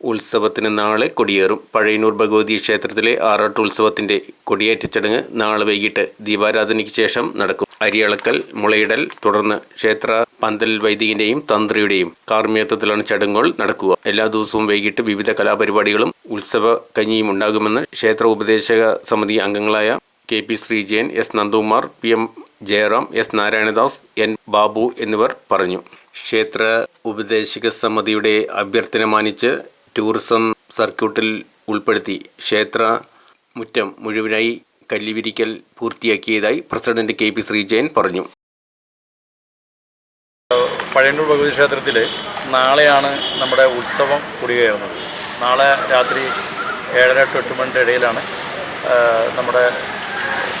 ഉത്സവത്തിന് നാളെ കൊടിയേറും. പഴയന്നൂർ ഭഗവതി ക്ഷേത്രത്തിലെ ആറാട്ട് ഉത്സവത്തിന്റെ കൊടിയേറ്റ ചടങ്ങ് നാളെ വൈകിട്ട് ദീപാരാധനയ്ക്ക് ശേഷം നടക്കും. അരിയളക്കൽ മുളയിടൽ തുടർന്ന് ക്ഷേത്ര പന്തൽ വൈദികന്റെയും തന്ത്രിയുടെയും കാർമ്മികത്വത്തിലാണ് ചടങ്ങുകൾ നടക്കുക. എല്ലാ ദിവസവും വൈകിട്ട് വിവിധ കലാപരിപാടികളും ഉത്സവ കഞ്ഞിയും ഉണ്ടാകുമെന്ന് ക്ഷേത്ര ഉപദേശക സമിതി അംഗങ്ങളായ K P Sreejayan S Nandakumar P M Jayaram S Narayanadas N Babu എന്നിവർ പറഞ്ഞു. ക്ഷേത്ര ഉപദേശക സമിതിയുടെ അഭ്യർത്ഥന മാനിച്ച് ടൂറിസം സർക്യൂട്ടിൽ ഉൾപ്പെടുത്തി ക്ഷേത്ര മുറ്റം മുഴുവനായി കല്ലുവിരിക്കൽ പൂർത്തിയാക്കിയതായി പ്രസിഡന്റ് കെ പി ശ്രീജയൻ പറഞ്ഞു. പഴയന്നൂർ ഭഗവതി ക്ഷേത്രത്തിൽ നാളെയാണ് നമ്മുടെ ഉത്സവം കുടികയറുന്നത് നാളെ രാത്രി ഏഴര ടു എട്ട് മണിന്റെ ഇടയിലാണ് നമ്മുടെ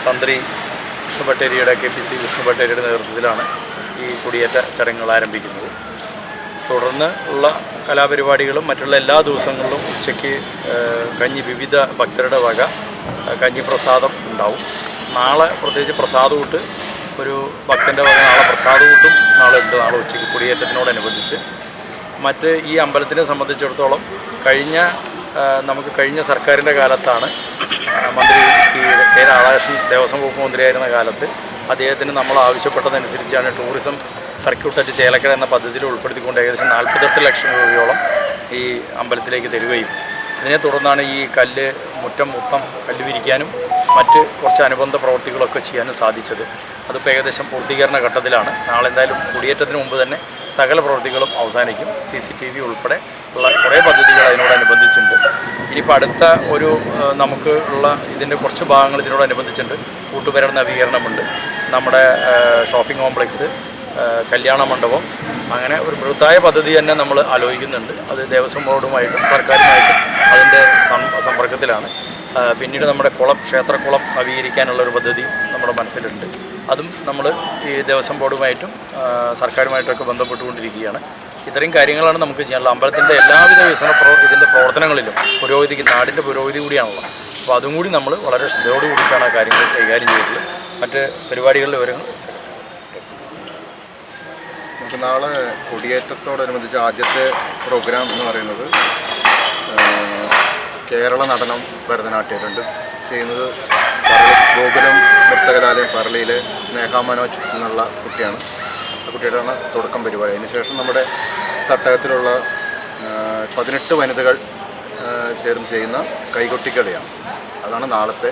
തന്ത്രി വിഷ്ണു ഭട്ടേരിയുടെ കെ പി സി വിഷ്ണു ഭട്ടേരിയുടെ നേതൃത്വത്തിലാണ് ഈ കുടിയേറ്റ ചടങ്ങുകൾ ആരംഭിക്കുന്നത്. തുടർന്ന് ഉള്ള കലാപരിപാടികളും മറ്റുള്ള എല്ലാ ദിവസങ്ങളിലും ഉച്ചയ്ക്ക് കഞ്ഞി വിവിധ ഭക്തരുടെ വക കഞ്ഞി പ്രസാദം ഉണ്ടാവും. നാളെ പ്രത്യേകിച്ച് പ്രസാദൂട്ട് ഒരു ഭക്തന്റെ വക നാളെ പ്രസാദൂട്ടും നാളെ ഉണ്ട് നാളെ ഉച്ചയ്ക്ക് കുടിയേറ്റത്തിനോടനുബന്ധിച്ച്. മറ്റ് ഈ അമ്പലത്തിനെ സംബന്ധിച്ചിടത്തോളം കഴിഞ്ഞ നമുക്ക് കഴിഞ്ഞ സർക്കാരിന്റെ കാലത്താണ് മന്ത്രി കെ രാധാകൃഷ്ണൻ ദേവസ്വം വകുപ്പ് മന്ത്രിയായിരുന്ന കാലത്ത് അദ്ദേഹത്തിന് നമ്മൾ ആവശ്യപ്പെട്ടതനുസരിച്ചാണ് ടൂറിസം സർക്യൂട്ടറ്റ് ചേലക്കര എന്ന പദ്ധതിയിൽ ഉൾപ്പെടുത്തിക്കൊണ്ട് ഏകദേശം നാൽപ്പത്തെട്ട് ലക്ഷം രൂപയോളം ഈ അമ്പലത്തിലേക്ക് തരികയും ഇതിനെ തുടർന്നാണ് ഈ കല്ല് മുറ്റം മൊത്തം കല്ല് വിരിക്കാനും മറ്റ് കുറച്ച് അനുബന്ധ പ്രവർത്തികളൊക്കെ ചെയ്യാനും സാധിച്ചത്. അതിപ്പോൾ ഏകദേശം പൂർത്തീകരണ ഘട്ടത്തിലാണ്. നാളെ എന്തായാലും കുടിയേറ്റത്തിന് മുമ്പ് തന്നെ സകല പ്രവൃത്തികളും അവസാനിക്കും. സി സി ടി വി ഉൾപ്പെടെ ഉള്ള കുറേ പദ്ധതികൾ അതിനോടനുബന്ധിച്ചുണ്ട് ഇനിയിപ്പോൾ അടുത്ത ഒരു നമുക്ക് ഉള്ള ഇതിന്റെ കുറച്ച് ഭാഗങ്ങൾ ഇതിനോടനുബന്ധിച്ചുണ്ട് കൂട്ടുപേരുടെ നവീകരണമുണ്ട്. നമ്മുടെ ഷോപ്പിംഗ് കോംപ്ലക്സ് കല്യാണ മണ്ഡപം. അങ്ങനെ ഒരു ബൃഹത്തായ പദ്ധതി തന്നെ നമ്മൾ ആലോചിക്കുന്നുണ്ട്. അത് ദേവസ്വം ബോർഡുമായിട്ടും സർക്കാരുമായിട്ടും അതിന്റെ സമ്പർക്കത്തിലാണ്. പിന്നീട് നമ്മുടെ കുളം ക്ഷേത്രക്കുളം നവീകരിക്കാനുള്ള ഒരു പദ്ധതി നമ്മുടെ മനസ്സിലുണ്ട്. അതും നമ്മൾ ഈ ദേവസ്വം ബോർഡുമായിട്ടും സർക്കാരുമായിട്ടൊക്കെ ബന്ധപ്പെട്ടുകൊണ്ടിരിക്കുകയാണ്. ഇത്രയും കാര്യങ്ങളാണ് നമുക്ക് ചെയ്യാനുള്ളത്. അമ്പലത്തിന്റെ എല്ലാവിധ വികസന പ്രവർ ഇതിന്റെ പ്രവർത്തനങ്ങളിലും പുരോഗതിക്ക് നാടിന്റെ പുരോഗതി കൂടിയാണല്ലോ അപ്പോൾ അതും കൂടി നമ്മൾ വളരെ ശ്രദ്ധയോടുകൂടിയിട്ടാണ് ആ കാര്യങ്ങൾ കൈകാര്യം ചെയ്തിട്ടുള്ളത്. മറ്റ് പരിപാടികളുടെ വിവരങ്ങൾ നമുക്ക് നാളെ കൊടിയേറ്റത്തോടനുബന്ധിച്ച് ആദ്യത്തെ പ്രോഗ്രാം എന്ന് പറയുന്നത് കേരള നടനം ഭരതനാട്യം ചെയ്യുന്നത് ഗോകുലം നൃത്തകലാലയം പറളിയിലെ സ്നേഹ മനോജ് എന്നുള്ള കുട്ടിയാണ്. ആ കുട്ടിയുടെയാണ് തുടക്കം പരിപാടി. അതിനുശേഷം നമ്മുടെ തട്ടകത്തിലുള്ള പതിനെട്ട് വനിതകൾ ചേർന്ന് ചെയ്യുന്ന കൈകൊട്ടിക്കളിയാണ് അതാണ് നാളത്തെ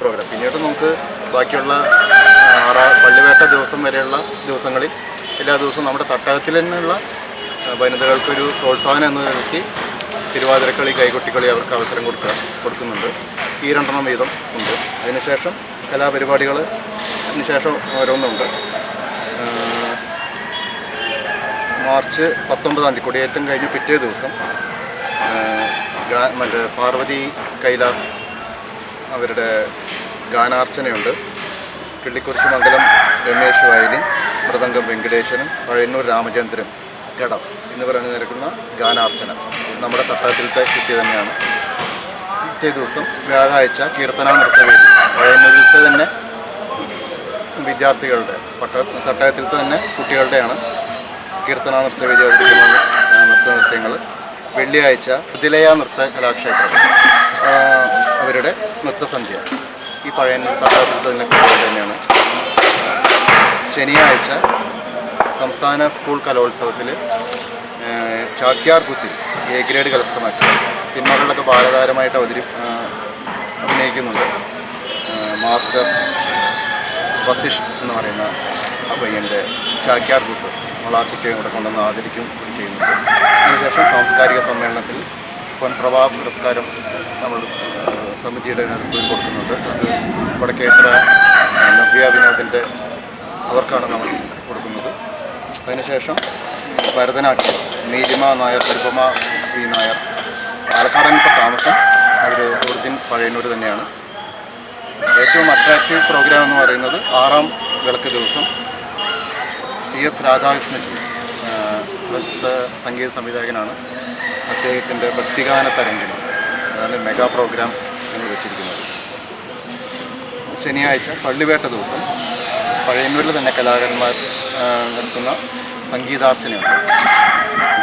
പ്രോഗ്രാം പിന്നീട് നമുക്ക് ബാക്കിയുള്ള ആറാ പള്ളിവേട്ട ദിവസം വരെയുള്ള ദിവസങ്ങളിൽ എല്ലാ ദിവസവും നമ്മുടെ തട്ടകത്തിൽ തന്നെയുള്ള വനിതകൾക്കൊരു പ്രോത്സാഹനം എന്ന നിലയ്ക്ക് തിരുവാതിരക്കളി കൈകൊട്ടിക്കളി അവർക്ക് അവസരം കൊടുക്കുക കൊടുക്കുന്നുണ്ട്. ഈ രണ്ടെണ്ണം വീതം ഉണ്ട്. അതിനുശേഷം കലാപരിപാടികൾ അതിനുശേഷം ഓരോന്നുണ്ട്. മാർച്ച് പത്തൊമ്പതാം തീയതി കൊടിയേറ്റം കഴിഞ്ഞ് പിറ്റേ ദിവസം മറ്റേ പാർവതി കൈലാസ് അവരുടെ ഗാനാർച്ചനയുണ്ട്. കിള്ളിക്കുറിശി മംഗലം രമേശ് വയലി മൃദംഗം വെങ്കടേശനും പഴയന്നൂർ രാമചന്ദ്രൻ ഗടം എന്നിവർ അണിനിരക്കുന്ന ഗാനാർച്ചന. നമ്മുടെ തട്ടകത്തിലത്തെ കുട്ടി തന്നെയാണ്. പിറ്റേ ദിവസം വ്യാഴാഴ്ച കീർത്തന നൃത്തവേദി പഴയന്നൂരിലത്തെ തന്നെ വിദ്യാർത്ഥികളുടെ പട്ട തട്ടകത്തിലത്തെ തന്നെ കുട്ടികളുടെയാണ് കീർത്തന നൃത്തവേദി അവതരിക്കുന്ന ആ, നൃത്ത നൃത്യങ്ങൾ വെള്ളിയാഴ്ച തിലയ നൃത്ത കലാക്ഷേത്രം. അവരുടെ നൃത്തസന്ധ്യ. ഈ പഴയന്നൂർ തട്ടകത്തിലത്തെ തന്നെ തന്നെയാണ്. ശനിയാഴ്ച സംസ്ഥാന സ്കൂൾ കലോത്സവത്തിൽ ചാക്യാർ കുത്തിൽ എ ഗ്രേഡ് കരസ്ഥമാക്കി. സിനിമകളിലൊക്കെ ബാലതാരമായിട്ട് അവതരി അഭിനയിക്കുന്നുണ്ട്. മാസ്റ്റർ വസിഷ് എന്ന് പറയുന്ന ആ പയ്യന്റെ ചാക്യാർ കുത്ത് നമ്മൾ കൂടെ കൊണ്ടുവന്ന് ആദരിക്കും കൂടി ചെയ്യുന്നുണ്ട്. അതിനുശേഷം സാംസ്കാരിക സമ്മേളനത്തിൽ പൊൻപ്രഭാ പുരസ്കാരം നമ്മൾ സമിതിയുടെ നേതൃത്വം കൊടുക്കുന്നുണ്ട്. അത് വടക്കേത്ര നവ്യ വിനോദിന്റെ അവർക്കാണ് നമ്മൾ കൊടുക്കുന്നത്. അതിനുശേഷം ഭരതനാട്യം നീലിമ നായർ തിരുപ്പമ വി നായർ പാലക്കാടൻ ഇപ്പോൾ താമസം. അവർ ഒറിജിൻ പഴയന്നൂർ തന്നെയാണ്. ഏറ്റവും അട്രാക്റ്റീവ് പ്രോഗ്രാം എന്ന് പറയുന്നത് ആറാം വിളക്ക് ദിവസം ടി എസ് രാധാകൃഷ്ണജി പ്രശസ്ത സംഗീത സംവിധായകനാണ്. അദ്ദേഹത്തിന്റെ ഭക്തിഗാന തരംഗിണി. അതാണ് മെഗാ പ്രോഗ്രാം. എന്ന് വെച്ചിരിക്കുന്നത്. ശനിയാഴ്ച പള്ളിവേട്ട ദിവസം പഴയന്നൂരിൽ തന്നെ കലാകാരന്മാർ നടത്തുന്ന സംഗീതാർച്ചനയുണ്ട്.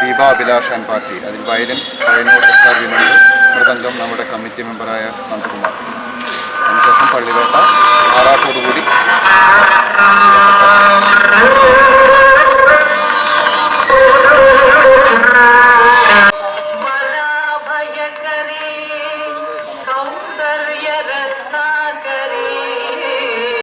Deepabhilash and party. അതിൽ വയലിൻ പഴയന്നൂർ എസ് ആർ വിമുണ്ട് മൃതംഗം നമ്മുടെ കമ്മിറ്റി മെമ്പറായ നന്ദകുമാർ